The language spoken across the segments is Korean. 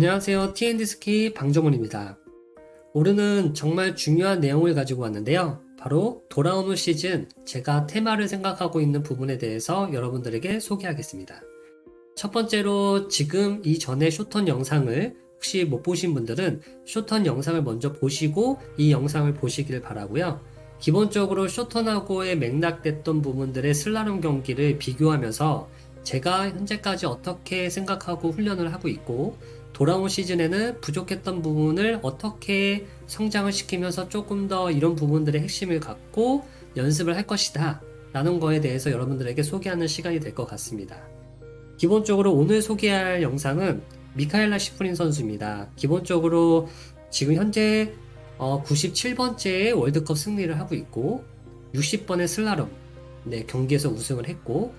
안녕하세요. T&D 스키 방정훈입니다. 오늘은 정말 중요한 내용을 가지고 왔는데요. 바로 돌아오는 시즌 제가 테마를 생각하고 있는 부분에 대해서 여러분들에게 소개하겠습니다. 첫 번째로 지금 이전에 쇼턴 영상을 혹시 못 보신 분들은 쇼턴 영상을 먼저 보시고 이 영상을 보시길 바라고요. 기본적으로 쇼턴하고의 맥락됐던 부분들의 슬라롬 경기를 비교하면서 제가 현재까지 어떻게 생각하고 훈련을 하고 있고 돌아온 시즌에는 부족했던 부분을 어떻게 성장을 시키면서 조금 더 이런 부분들의 핵심을 갖고 연습을 할 것이다 라는 거에 대해서 여러분들에게 소개하는 시간이 될 것 같습니다. 기본적으로 오늘 소개할 영상은 미카엘라 시프린 선수입니다. 기본적으로 지금 현재 97번째의 월드컵 승리를 하고 있고 60번의 슬라롬 네, 경기에서 우승을 했고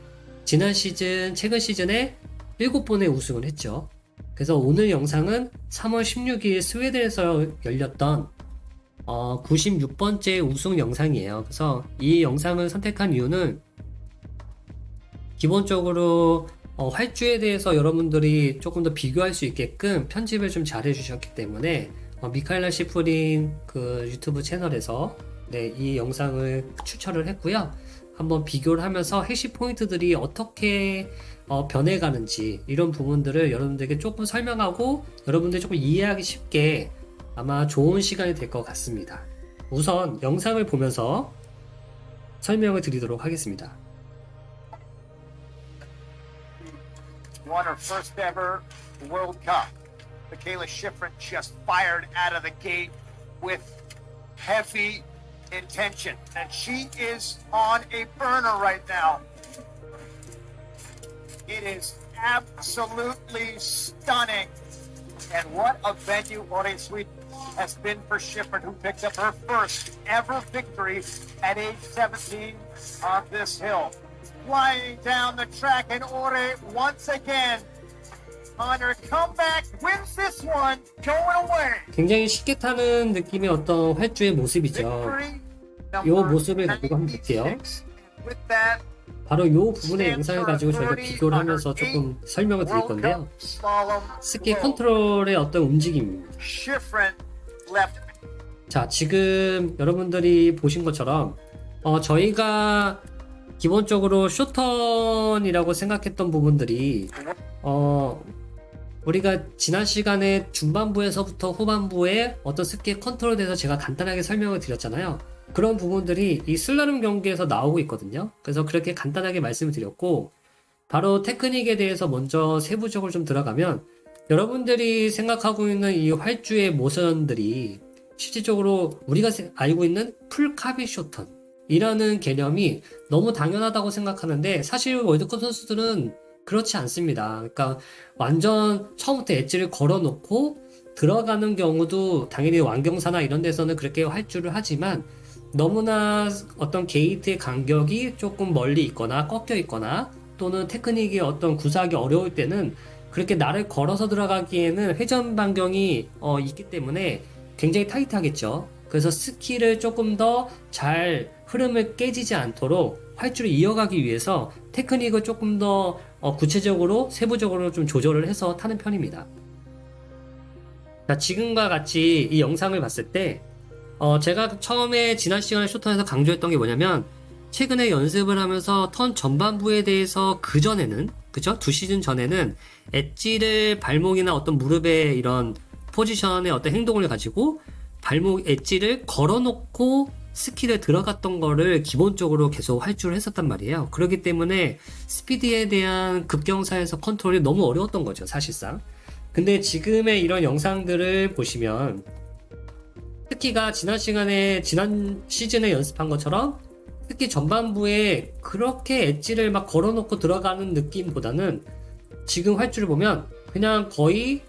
지난 시즌 최근 시즌에 7번의 우승을 했죠. 그래서 오늘 영상은 3월 16일 스웨덴에서 열렸던 어, 96번째 우승 영상이에요. 그래서 이 영상을 선택한 이유는 기본적으로 어, 활주에 대해서 여러분들이 조금 더 비교할 수 있게끔 편집을 좀 잘 해 주셨기 때문에 어, 미카엘라 시프린 그 유튜브 채널에서 네, 이 영상을 추천을 했고요. 한번 비교를 하면서 핵심 포인트들이 어떻게 어, 변해가는지 이런 부분들을 여러분들에게 조금 설명하고 여러분들이 조금 이해하기 쉽게 아마 좋은 시간이 될 것 같습니다. 우선 영상을 보면서 설명을 드리도록 하겠습니다. won her first ever World Cup. Michaela Schifrin just fired out of the gate with heavy intention. And she is on a burner right now. It is absolutely stunning. And what a venue Ore Sweden has been for Schifrin, who picked up her first ever victory at age 17 on this hill flying down the track, and Ore once again on her comeback wins this one, going away. 굉장히 쉽게 타는 느낌의 어떤 활주의 모습이죠. Victory 요 모습을 가지고 한번 볼게요. 96. With that, 바로 이 부분의 영상을 가지고 저희가 비교를 하면서 조금 설명을 드릴 건데요. 스키. 컨트롤의 어떤 움직임입니다. 자, 지금 여러분들이 보신 것처럼 어, 저희가 기본적으로 쇼턴이라고 생각했던 부분들이 어, 우리가 지난 시간에 중반부에서부터 후반부에 어떤 스키 컨트롤에 대해서 제가 간단하게 설명을 드렸잖아요. 그런 부분들이 이 슬라름 경기에서 나오고 있거든요. 그래서 그렇게 간단하게 말씀을 드렸고 바로 테크닉에 대해서 먼저 세부적으로 좀 들어가면 여러분들이 생각하고 있는 이 활주의 모션들이 실질적으로 우리가 세- 알고 있는 풀카비 쇼턴 이라는 개념이 너무 당연하다고 생각하는데 사실 월드컵 선수들은 그렇지 않습니다. 그러니까 완전 처음부터 엣지를 걸어놓고 들어가는 경우도 당연히 완경사나 이런 데서는 그렇게 활주를 하지만 너무나 어떤 게이트의 간격이 조금 멀리 있거나 꺾여 있거나 또는 테크닉이 어떤 구사하기 어려울 때는 그렇게 나를 걸어서 들어가기에는 회전 반경이 어, 있기 때문에 굉장히 타이트하겠죠. 그래서 스키를 조금 더 잘 흐름을 깨지지 않도록 활주를 이어가기 위해서 테크닉을 조금 더 어, 구체적으로 세부적으로 좀 조절을 해서 타는 편입니다. 자, 지금과 같이 이 영상을 봤을 때 어, 제가 처음에 지난 시간에 쇼턴에서 강조했던 게 뭐냐면 최근에 연습을 하면서 턴 전반부에 대해서 그 전에는 그죠? 두 시즌 전에는 엣지를 발목이나 어떤 무릎의 이런 포지션의 어떤 행동을 가지고 발목 엣지를 걸어놓고 스키를 들어갔던 거를 기본적으로 계속 활주를 했었단 말이에요. 그렇기 때문에 스피드에 대한 급경사에서 컨트롤이 너무 어려웠던 거죠, 사실상. 근데 지금의 이런 영상들을 보시면 스키가 지난 시간에 지난 시즌에 연습한 것처럼 특히 전반부에 그렇게 엣지를 막 걸어놓고 들어가는 느낌보다는 지금 활주를 보면 그냥 거의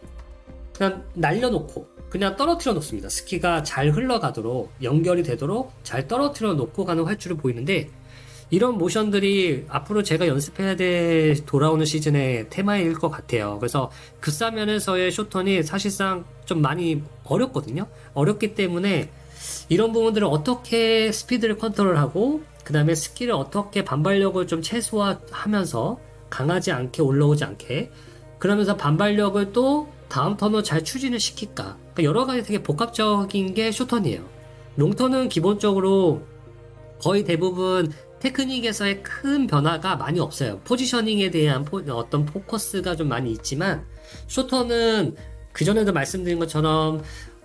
그냥 날려놓고 그냥 떨어뜨려 놓습니다. 스키가 잘 흘러가도록 연결이 되도록 잘 떨어뜨려 놓고 가는 활주를 보이는데 이런 모션들이 앞으로 제가 연습해야 될 돌아오는 시즌의 테마일 것 같아요. 그래서 급사면에서의 쇼턴이 사실상 좀 많이 어렵거든요. 어렵기 때문에 이런 부분들을 어떻게 스피드를 컨트롤하고 그 다음에 스키를 어떻게 반발력을 좀 최소화하면서 강하지 않게 올라오지 않게 그러면서 반발력을 또 다음 턴을 잘 추진을 시킬까? 그러니까 여러 가지 되게 복합적인 게 쇼턴이에요. 롱턴은 기본적으로 거의 대부분 테크닉에서의 큰 변화가 많이 없어요. 포지셔닝에 대한 포- 어떤 포커스가 좀 많이 있지만 쇼턴은 그전에도 말씀드린 것처럼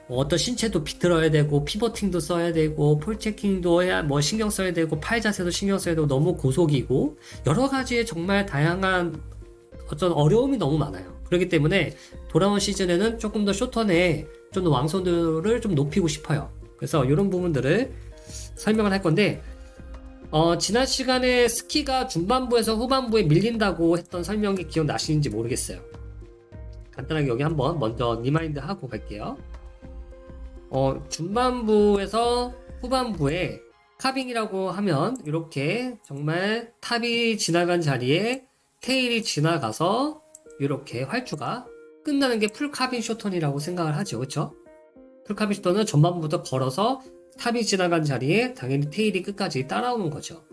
어떤 신체도 비틀어야 되고 피버팅도 써야 되고 폴체킹도 해야 뭐 신경 써야 되고 팔 자세도 신경 써야 되고 너무 고속이고 여러 가지의 정말 다양한 어떤 어려움이 너무 많아요. 그렇기 때문에 돌아온 시즌에는 조금 더 쇼턴에 좀 더 왕성도를 좀 높이고 싶어요. 그래서 이런 부분들을 설명을 할 건데 어, 지난 시간에 스키가 중반부에서 후반부에 밀린다고 했던 설명이 기억나시는지 모르겠어요. 간단하게 여기 한번 먼저 리마인드 하고 갈게요. 어, 중반부에서 후반부에 카빙이라고 하면 이렇게 정말 탑이 지나간 자리에 테일이 지나가서 이렇게 활주가 끝나는 게 풀카빈 쇼턴이라고 생각을 하죠. 그렇죠? 풀카빈 쇼턴은 전반부터 걸어서 탑이 지나간 자리에 당연히 테일이 끝까지 따라오는 거죠.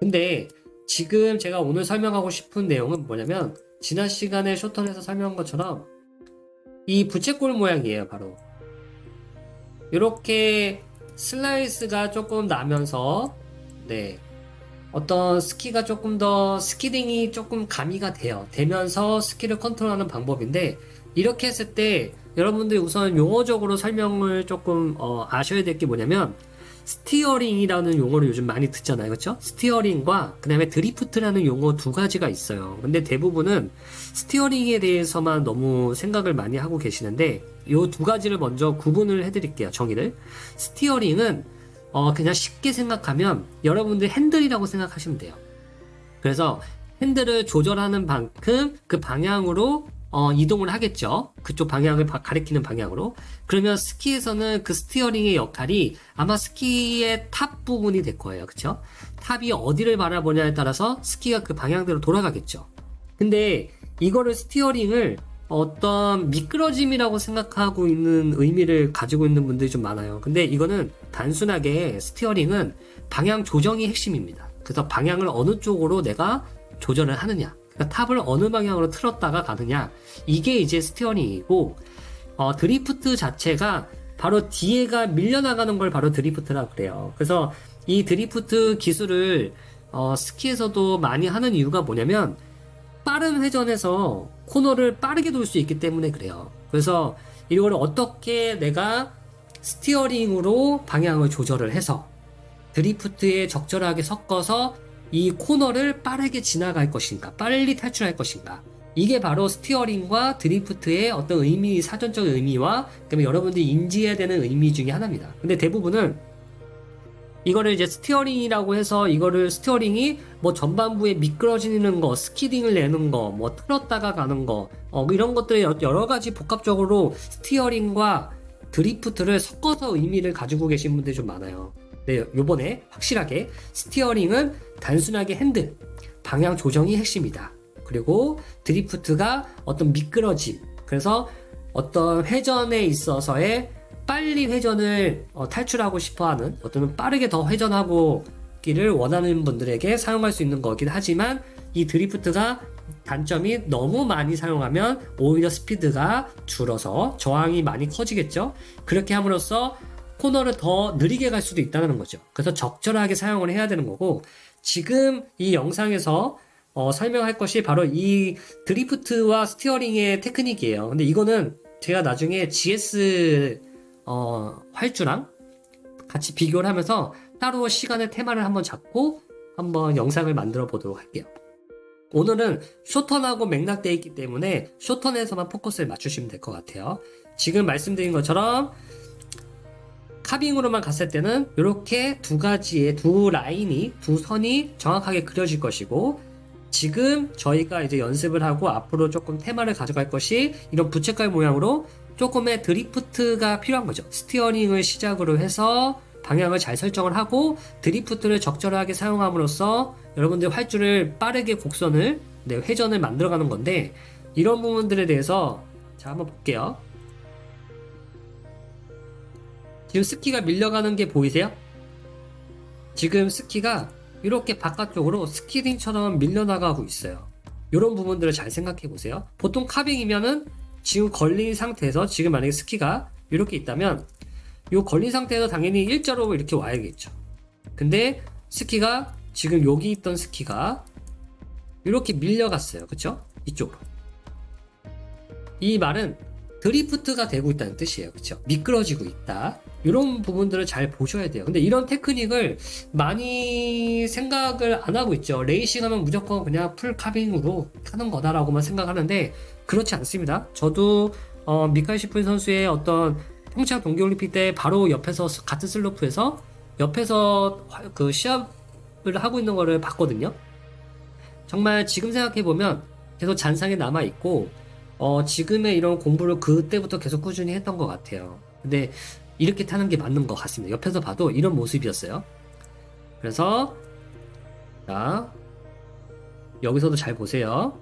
근데 지금 제가 오늘 설명하고 싶은 내용은 뭐냐면 지난 시간에 쇼턴에서 설명한 것처럼 이 부채꼴 모양이에요, 바로. 이렇게 슬라이스가 조금 나면서 네 어떤 스키가 조금 더 스키딩이 조금 가미가 돼요. 되면서 스키를 컨트롤하는 방법인데 이렇게 했을 때 여러분들이 우선 용어적으로 설명을 조금 어, 아셔야 될 게 뭐냐면 스티어링이라는 용어를 요즘 많이 듣잖아요. 그렇죠? 스티어링과 그다음에 드리프트라는 용어 두 가지가 있어요. 근데 대부분은 스티어링에 대해서만 너무 생각을 많이 하고 계시는데 이 두 가지를 먼저 구분을 해 드릴게요. 정의를. 스티어링은 어, 그냥 쉽게 생각하면 여러분들 핸들이라고 생각하시면 돼요. 그래서 핸들을 조절하는 만큼 그 방향으로 어, 이동을 하겠죠. 그쪽 방향을 바- 가리키는 방향으로. 그러면 스키에서는 그 스티어링의 역할이 아마 스키의 탑 부분이 될 거예요. 그쵸? 탑이 어디를 바라보냐에 따라서 스키가 그 방향대로 돌아가겠죠. 근데 이거를 스티어링을 어떤 미끄러짐이라고 생각하고 있는 의미를 가지고 있는 분들이 좀 많아요. 근데 이거는 단순하게 스티어링은 방향 조정이 핵심입니다. 그래서 방향을 어느 쪽으로 내가 조절을 하느냐. 그러니까 탑을 어느 방향으로 틀었다가 가느냐. 이게 이제 스티어링이고, 어, 드리프트 자체가 바로 뒤에가 밀려나가는 걸 바로 드리프트라고 그래요. 그래서 이 드리프트 기술을 어, 스키에서도 많이 하는 이유가 뭐냐면 빠른 회전에서 코너를 빠르게 돌 수 있기 때문에 그래요. 그래서 이걸 어떻게 내가 스티어링으로 방향을 조절을 해서 드리프트에 적절하게 섞어서 이 코너를 빠르게 지나갈 것인가, 빨리 탈출할 것인가. 이게 바로 스티어링과 드리프트의 어떤 의미, 사전적 의미와 그다음에 여러분들이 인지해야 되는 의미 중에 하나입니다. 근데 대부분은 이거를 이제 스티어링이라고 해서 이거를 스티어링이 뭐 전반부에 미끄러지는 거, 스키딩을 내는 거, 뭐 틀었다가 가는 거, 어, 이런 것들이 여- 여러 가지 복합적으로 스티어링과 드리프트를 섞어서 의미를 가지고 계신 분들이 좀 많아요. 네, 요번에 확실하게 스티어링은 단순하게 핸들, 방향 조정이 핵심이다. 그리고 드리프트가 어떤 미끄러짐, 그래서 어떤 회전에 있어서의 빨리 회전을 어, 탈출하고 싶어 하는, 어떤 빠르게 더 회전하고 기를 원하는 분들에게 사용할 수 있는 거긴 하지만 이 드리프트가 단점이 너무 많이 사용하면 오히려 스피드가 줄어서 저항이 많이 커지겠죠. 그렇게 함으로써 코너를 더 느리게 갈 수도 있다는 거죠. 그래서 적절하게 사용을 해야 되는 거고 지금 이 영상에서 어, 설명할 것이 바로 이 드리프트와 스티어링의 테크닉이에요. 근데 이거는 제가 나중에 GS 어, 활주랑 같이 비교를 하면서 따로 시간의 테마를 한번 잡고 한번 영상을 만들어 보도록 할게요. 오늘은 쇼턴하고 맥락되어 있기 때문에 쇼턴에서만 포커스를 맞추시면 될 것 같아요. 지금 말씀드린 것처럼 카빙으로만 갔을 때는 이렇게 두 가지의 두 라인이 두 선이 정확하게 그려질 것이고 지금 저희가 이제 연습을 하고 앞으로 조금 테마를 가져갈 것이 이런 부채깔 모양으로 조금의 드리프트가 필요한 거죠. 스티어링을 시작으로 해서 방향을 잘 설정을 하고 드리프트를 적절하게 사용함으로써 여러분들 활주를 빠르게 곡선을 네, 회전을 만들어가는 건데 이런 부분들에 대해서 자 한번 볼게요. 지금 스키가 밀려가는 게 보이세요? 지금 스키가 이렇게 바깥쪽으로 스키딩처럼 밀려나가고 있어요. 이런 부분들을 잘 생각해 보세요. 보통 카빙이면은 지금 걸린 상태에서 지금 만약에 스키가 이렇게 있다면 요 걸린 상태에서 당연히 일자로 이렇게 와야겠죠. 근데 스키가 지금 여기 있던 스키가 이렇게 밀려갔어요. 그쵸? 이쪽으로. 이 말은 드리프트가 되고 있다는 뜻이에요. 그쵸? 미끄러지고 있다. 이런 부분들을 잘 보셔야 돼요. 근데 이런 테크닉을 많이 생각을 안 하고 있죠. 레이싱 하면 무조건 그냥 풀 카빙으로 타는 거다라고만 생각하는데 그렇지 않습니다. 저도 어, 미카엘 시프린 선수의 어떤 평창 동계올림픽 때 바로 옆에서 같은 슬로프에서 옆에서 화- 그 시합을 하고 있는 거를 봤거든요. 정말 지금 생각해 보면 계속 잔상에 남아 있고 어, 지금의 이런 공부를 그때부터 계속 꾸준히 했던 것 같아요. 근데 이렇게 타는 게 맞는 것 같습니다. 옆에서 봐도 이런 모습이었어요. 그래서 자 여기서도 잘 보세요.